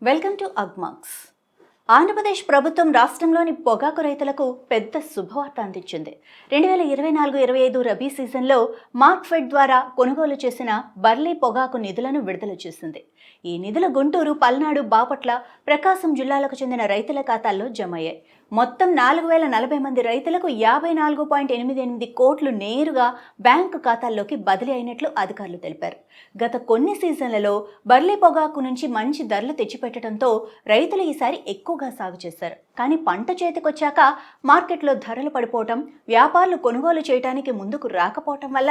Welcome to UgMarks. Andhra Pradesh ప్రభుత్వం రాష్ట్రంలోని పొగాకు రైతులకు పెద్ద శుభవార్త అందించింది. రెండు వేల ఇరవై నాలుగు ఇరవై ఐదు రబీ సీజన్లో మార్క్ఫెడ్ ద్వారా కొనుగోలు చేసిన బర్లీ పొగాకు నిధులను విడుదల చేసింది. ఈ నిధులు గుంటూరు పల్నాడు బాపట్ల ప్రకాశం జిల్లాలకు చెందిన రైతుల ఖాతాల్లో జమ అయ్యాయి. మొత్తం నాలుగు వేల నలభై మంది రైతులకు యాభై నాలుగు పాయింట్ ఎనిమిది ఎనిమిది కోట్లు నేరుగా బ్యాంకు ఖాతాల్లోకి బదిలీ అయినట్లు అధికారులు తెలిపారు. గత కొన్ని సీజన్లలో బర్లీ పొగాకు నుంచి మంచి ధరలు తెచ్చిపెట్టడంతో రైతులు ఈసారి ఎక్కువ ఎక్కువగా సాగు చేశారు కానీ పంట చేతికొచ్చాక మార్కెట్లో ధరలు పడిపోవటం వ్యాపారులు కొనుగోలు చేయడానికి ముందుకు రాకపోవటం వల్ల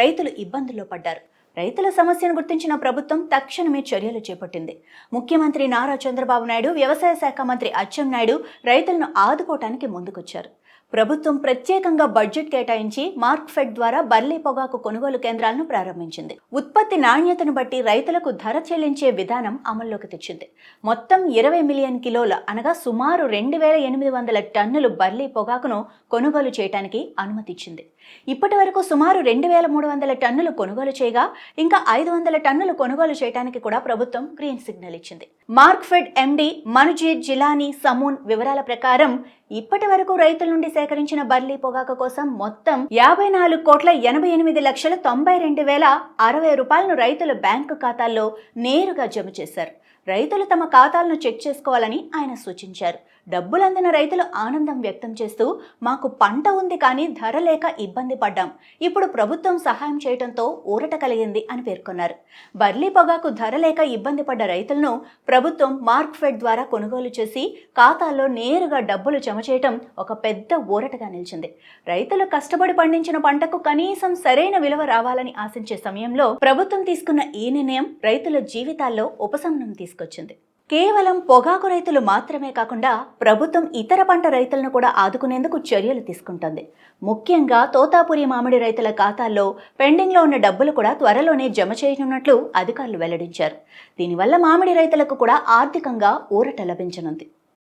రైతులు ఇబ్బందుల్లో పడ్డారు. రైతుల సమస్యను గుర్తించిన ప్రభుత్వం తక్షణమే చర్యలు చేపట్టింది. ముఖ్యమంత్రి నారా చంద్రబాబు నాయుడు వ్యవసాయ శాఖ మంత్రి అచ్చెం నాయుడు రైతులను ఆదుకోవటానికి ముందుకొచ్చారు. ప్రభుత్వం ప్రత్యేకంగా బడ్జెట్ కేటాయించి మార్క్ఫెడ్ ద్వారా బర్లీ పొగాకు కొనుగోలు కేంద్రాలను ప్రారంభించింది. ఉత్పత్తి నాణ్యతను బట్టి రైతులకు ధర చెల్లించే విధానం అమల్లోకి తెచ్చింది. మొత్తం ఇరవై మిలియన్ కిలోల అనగా సుమారు రెండు వేల ఎనిమిది వందల టన్నులు బర్లీ పొగాకును కొనుగోలు చేయడానికి అనుమతిచ్చింది. ఇప్పటి వరకు సుమారు రెండు వేల మూడు వందల టన్నులు కొనుగోలు చేయగా ఇంకా ఐదు వందల టన్నులు కొనుగోలు చేయడానికి కూడా ప్రభుత్వం గ్రీన్ సిగ్నల్ ఇచ్చింది. Markfed MD Manujeet Jilani Samoon వివరాల ప్రకారం ఇప్పటి వరకు రైతుల నుండి సేకరించిన బర్లీ పొగాకు కోసం మొత్తం యాభై నాలుగు కోట్ల ఎనభై ఎనిమిది లక్షల తొంభై రెండు వేల అరవై రూపాయలను రైతుల బ్యాంకు ఖాతాల్లో నేరుగా జమ చేశారు. రైతులు తమ ఖాతాలను చెక్ చేసుకోవాలని ఆయన సూచించారు. డబ్బులు అందిన రైతులు ఆనందం వ్యక్తం చేస్తూ మాకు పంట ఉంది కానీ ధర లేక ఇబ్బంది పడ్డాం. ఇప్పుడు ప్రభుత్వం సహాయం చేయడంతో ఊరట కలిగింది అని పేర్కొన్నారు. బర్లీ పొగాకు ధర లేక ఇబ్బంది పడ్డ రైతులను ప్రభుత్వం మార్క్ ఫెడ్ ద్వారా కొనుగోలు చేసి ఖాతాల్లో నేరుగా డబ్బులు జమ చేయటం ఒక పెద్ద ఊరటగా నిలిచింది. రైతులు కష్టపడి పండించిన పంటకు కనీసం సరైన విలువ రావాలని ఆశించే సమయంలో ప్రభుత్వం తీసుకున్న ఈ నిర్ణయం రైతుల జీవితాల్లో ఉపశమనం తీసుకొచ్చింది. కేవలం పొగాకు రైతులు మాత్రమే కాకుండా ప్రభుత్వం ఇతర పంట రైతులను కూడా ఆదుకునేందుకు చర్యలు తీసుకుంటుంది. ముఖ్యంగా తోతాపురి మామిడి రైతుల ఖాతాల్లో పెండింగ్లో ఉన్న డబ్బులు కూడా త్వరలోనే జమ చేయనున్నట్లు అధికారులు వెల్లడించారు. దీనివల్ల మామిడి రైతులకు కూడా ఆర్థికంగా ఊరట లభించనుంది.